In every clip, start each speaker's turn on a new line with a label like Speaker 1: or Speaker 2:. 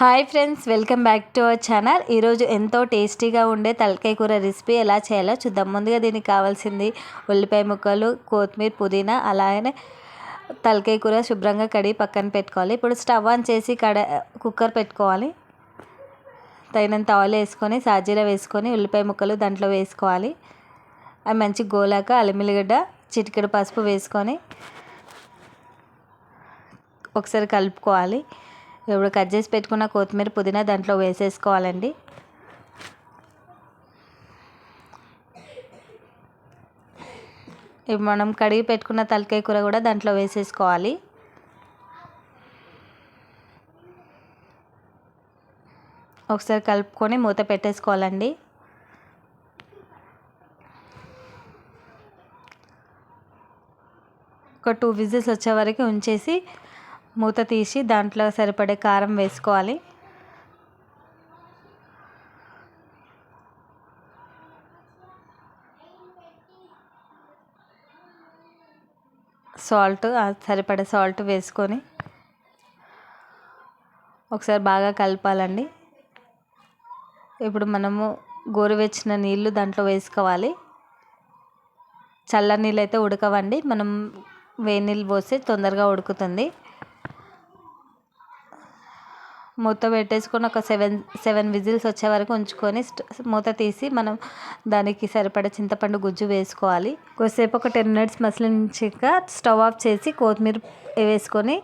Speaker 1: Hi friends welcome back to our channel. ఈరోజు ఎంతో టేస్టీగా ఉండే తలకాయ కూర రెసిపీ ఎలా చేయాలో చూద్దాం. ముందుగా దీనికి కావాల్సింది ఉల్లిపాయ ముక్కలు కొత్తిమీర పుదీనా అలాగే తలకాయ కూర శుభ్రంగా కడిగి పక్కన పెట్టుకోవాలి. ఇప్పుడు స్టవ్ ఆన్ చేసి కడ కుక్కర్ పెట్టుకోవాలి. తగినంత ఆయిల్ వేసుకొని సాజీరా వేసుకొని ఉల్లిపాయ ముక్కలు దాంట్లో వేసుకోవాలి. అవి మంచి గోలాక అల్లిమిల్లిగడ్డ చిటికెడు పసుపు వేసుకొని ఒకసారి కలుపుకోవాలి. ఇప్పుడు కట్ చేసి పెట్టుకున్న కొత్తిమీర పుదీనా దాంట్లో వేసేసుకోవాలండి. ఇప్పుడు మనం కడిగి పెట్టుకున్న తలకాయ కూర కూడా దాంట్లో వేసేసుకోవాలి. ఒకసారి కలుపుకొని మూత పెట్టేసుకోవాలండి. ఒక టూ విజిల్స్ వచ్చే వరకు ఉంచేసి మూత తీసి దాంట్లో సరిపడే కారం వేసుకోవాలి. సాల్ట్ సరిపడే సాల్ట్ వేసుకొని ఒకసారి బాగా కలపాలండి. ఇప్పుడు మనము గోరువెచ్చిన నీళ్ళు దాంట్లో వేసుకోవాలి. చల్ల నీళ్ళు అయితే ఉడకవండి. మనం వేడి నీళ్ళు పోస్తే తొందరగా ఉడుకుతుంది. మూత పెట్టేసుకొని ఒక సెవెన్ సెవెన్ విజిల్స్ వచ్చే వరకు ఉంచుకొని మూత తీసి మనం దానికి సరిపడ చింతపండు గుజ్జు వేసుకోవాలి. కొద్దిసేపు ఒక టెన్ మినిట్స్ మసిలించాక స్టవ్ ఆఫ్ చేసి కొత్తిమీర వేసుకొని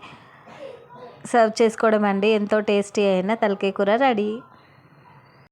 Speaker 1: సర్వ్ చేసుకోవడం అండి. ఎంతో టేస్టీ అయిన తలకాయ కూర రెడీ.